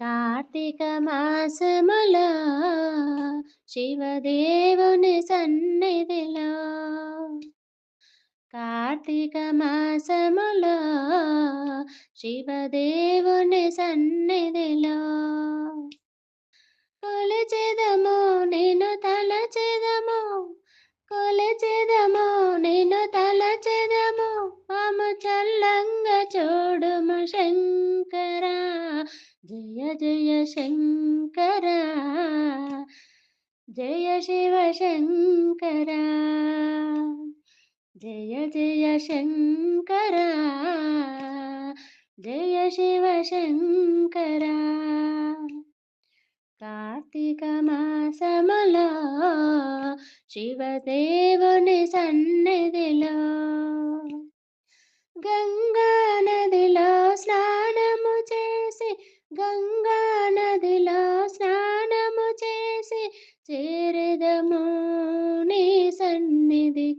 కార్తీక మాసములో శివదేవుని సన్నిధిలో. కార్తీక మాసములో శివదేవుని సన్నిధిలో. కొలిచెదము నేను తలచెదము జయ శివ శంకర. జయ జయ శంకర. జయ శివ శంకర. కార్తీక మాసములో శివదేవుని సన్నిధిలో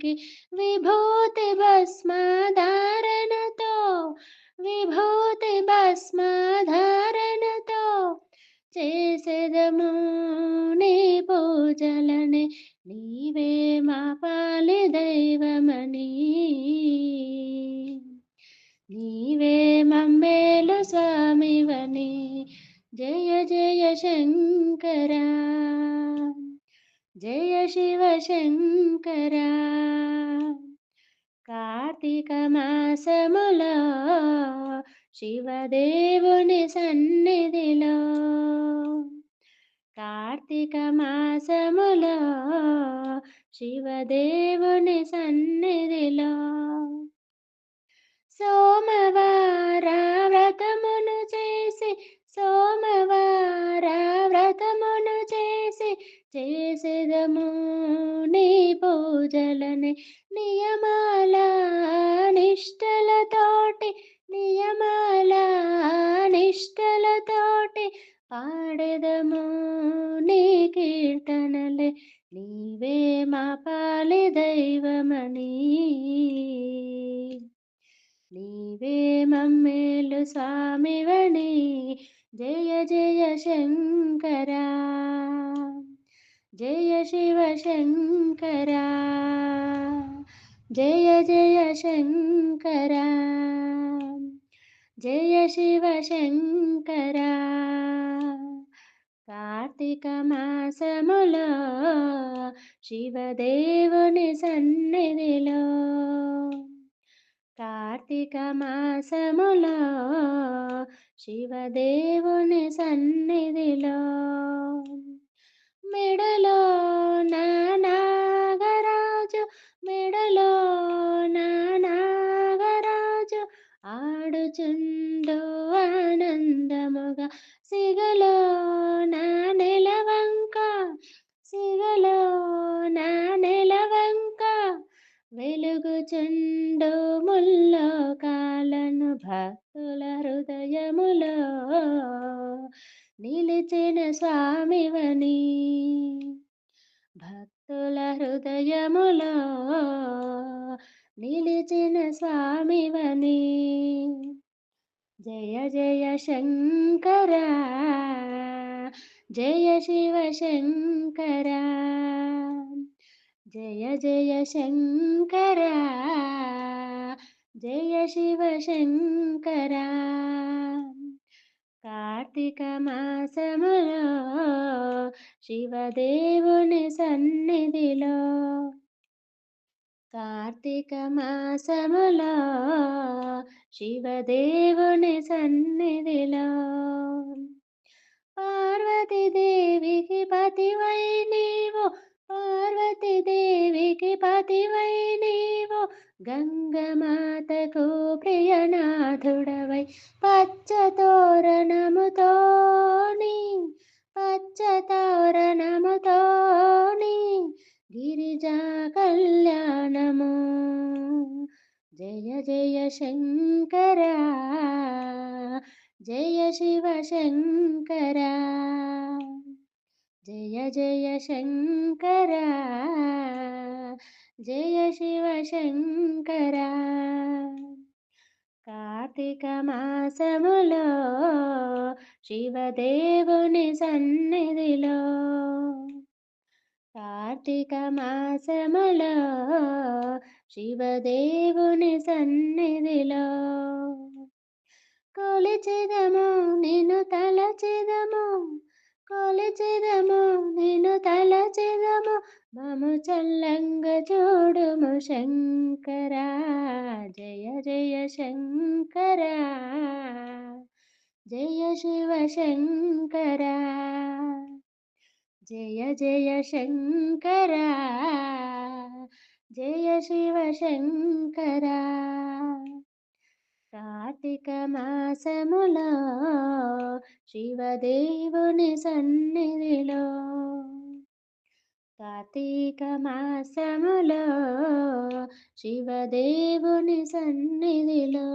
సన్నిధికి విభూతి భస్మధారణతో విభూతి భస్మధారణతో చేసేదము నీ పూజలని నీవే మా పాలి దైవమని నీవే మమ్మేలు స్వామివని జయ జయ శంకర జయ శివ శంకర. కార్తీక మాసములో శివదేవుని సన్నిధిలో కార్తీక మాసములో శివదేవుని సన్నిధిలో సోమవార వ్రతమును చేసి సోమవార వ్రతమును చేసి చేసేదము నీ పూజలని నియమాల నిష్టలతోటి నియమాల నిష్టలతోటి పాడెదము నీ కీర్తనలే. నీవే మా పాలి దైవమని. నీవే మమ్మేలు స్వామివని. జయ జయ శంకరా. జయ శివ శంకర. జయ జయ శంకర. జయ శివ శంకర. కార్తీక మాసములో శివదేవుని సన్నిధిలో కార్తీక మాసములో శివదేవుని సన్నిధిలో మెడలో నాగరాజు మెడలో నాగరాజు. ఆడుచుండు ఆనందముగా సిగలో నా నెలవంక సిగలో నా నెలవంక. వెలుగుచుండు ముల్లో కాలను భక్తుల హృదయములో నిలిచిన స్వామివని భక్తుల హృదయములో నిలిచిన స్వామివని. జయ జయ శంకర జయ శివ శంకర జయ జయ శంకర జయ శివ శంకరా. కార్తీక మాసములో శివదేవుని సన్నిధిలో. కార్తీక మాసములో శివదేవుని సన్నిధిలో. పార్వతీదేవి జయ శంకర జయ శివ శంకర జయ జయ శంకర జయ శివ శంకర. కార్తీక మాసములో శివదేవుని సన్నిధిలో కార్తీక మాసములో శివదేవుని సన్నిధిలో. కొలిచెదము నిన్ను తలచెదము కొలిచెదము నిన్ను తలచెదము మము చల్లంగ చూడుము శంకరా జయ జయ శంకరా జయ శివ శంకరా. జయ జయ శంకర జయ శివ శంకర. కార్తీక మాసములో శివదేవుని సన్నిధిలో కార్తీక మాసములో శివదేవుని సన్నిధిలో.